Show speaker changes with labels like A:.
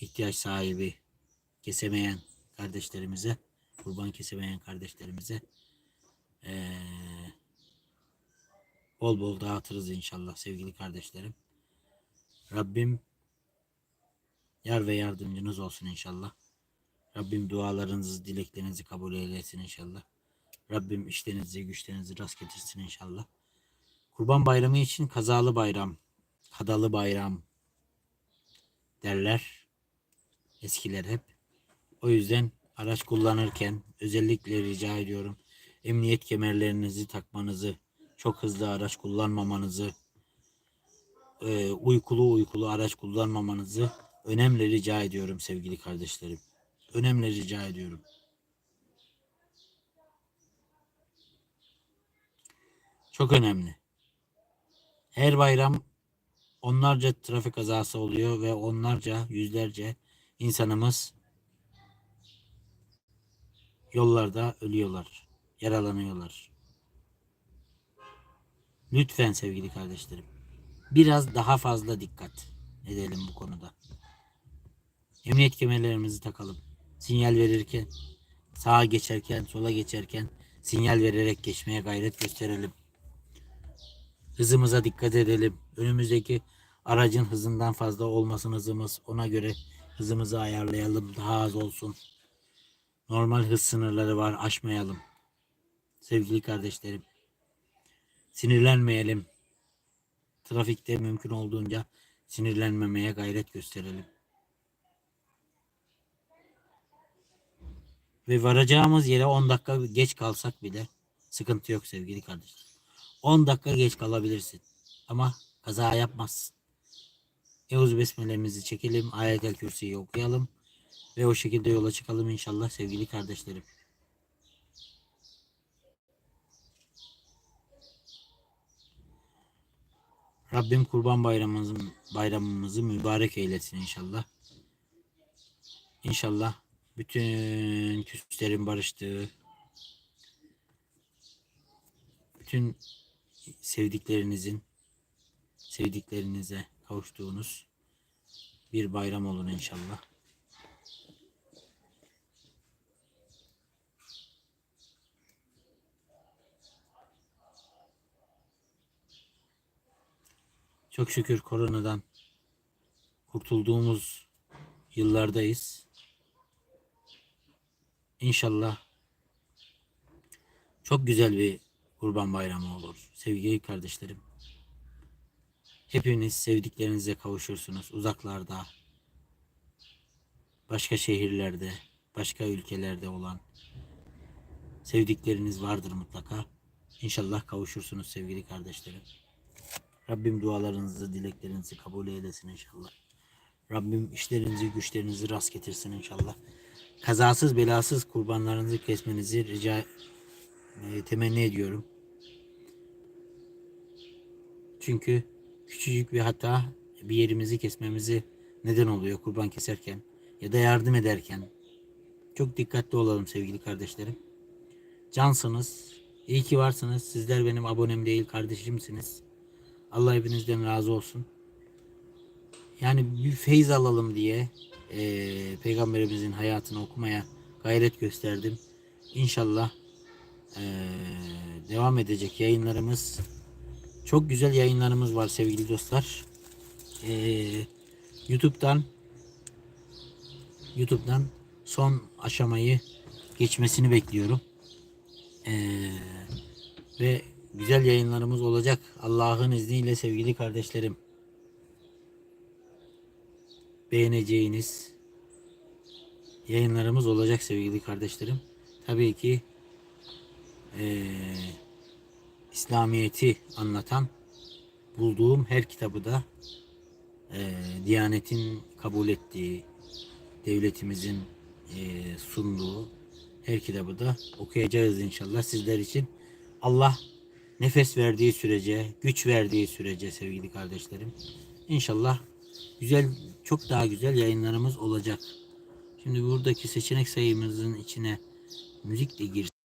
A: ihtiyaç sahibi kesemeyen kardeşlerimize, kurban kesemeyen kardeşlerimize eee, bol bol dağıtırız inşallah sevgili kardeşlerim. Rabbim yar ve yardımcınız olsun inşallah. Rabbim dualarınızı, dileklerinizi kabul eylesin inşallah. Rabbim işlerinizi, güçlerinizi rast getirsin inşallah. Kurban bayramı için kazalı bayram, kadalı bayram derler. Eskiler hep. O yüzden araç kullanırken özellikle rica ediyorum. Emniyet kemerlerinizi takmanızı, çok hızlı araç kullanmamanızı, e, uykulu uykulu araç kullanmamanızı önemli rica ediyorum sevgili kardeşlerim. Önemli rica ediyorum. Çok önemli. Her bayram onlarca trafik kazası oluyor ve onlarca, yüzlerce insanımız yollarda ölüyorlar, yaralanıyorlar. Lütfen sevgili kardeşlerim, biraz daha fazla dikkat edelim bu konuda. Emniyet kemerlerimizi takalım. Sinyal verirken, sağa geçerken, sola geçerken sinyal vererek geçmeye gayret gösterelim. Hızımıza dikkat edelim. Önümüzdeki aracın hızından fazla olmasın hızımız. Ona göre hızımızı ayarlayalım. Daha az olsun. Normal hız sınırları var. Aşmayalım. Sevgili kardeşlerim. Sinirlenmeyelim. Trafikte mümkün olduğunca sinirlenmemeye gayret gösterelim. Ve varacağımız yere 10 dakika geç kalsak bile sıkıntı yok sevgili kardeşler. 10 dakika geç kalabilirsin. Ama kaza yapmazsın. Eûzü Besmele'mizi çekelim. Ayetel Kürsi'yi okuyalım. Ve o şekilde yola çıkalım inşallah sevgili kardeşlerim. Rabbim kurban bayramımızın bayramımızı mübarek eylesin inşallah. İnşallah bütün küslerin barıştığı, bütün sevdiklerinizin sevdiklerinize kavuştuğunuz bir bayram olun inşallah. Çok şükür koronadan kurtulduğumuz yıllardayız. İnşallah çok güzel bir kurban bayramı olur sevgili kardeşlerim. Hepiniz sevdiklerinize kavuşursunuz uzaklarda, başka şehirlerde, başka ülkelerde olan sevdikleriniz vardır mutlaka. İnşallah kavuşursunuz sevgili kardeşlerim. Rabbim dualarınızı, dileklerinizi kabul eylesin inşallah. Rabbim işlerinizi, güçlerinizi rast getirsin inşallah. Kazasız belasız kurbanlarınızı kesmenizi rica e, temenni ediyorum. Çünkü küçücük bir hata bir yerimizi kesmemizi neden oluyor kurban keserken ya da yardım ederken. Çok dikkatli olalım sevgili kardeşlerim. Cansınız. İyi ki varsınız. Sizler benim abonem değil kardeşimsiniz. Allah hepinizden razı olsun. Yani bir feyiz alalım diye e, peygamberimizin hayatını okumaya gayret gösterdim. İnşallah e, devam edecek yayınlarımız. Çok güzel yayınlarımız var sevgili dostlar. E, YouTube'dan YouTube'dan son aşamayı geçmesini bekliyorum. E, ve güzel yayınlarımız olacak. Allah'ın izniyle sevgili kardeşlerim. Beğeneceğiniz yayınlarımız olacak sevgili kardeşlerim. Tabii ki eee, İslamiyet'i anlatan bulduğum her kitabı da eee, Diyanet'in kabul ettiği, devletimizin eee, sunduğu her kitabı da okuyacağız inşallah sizler için. Allah nefes verdiği sürece, güç verdiği sürece sevgili kardeşlerim. İnşallah güzel, çok daha güzel yayınlarımız olacak. Şimdi buradaki seçenek sayımızın içine müzik de girsin.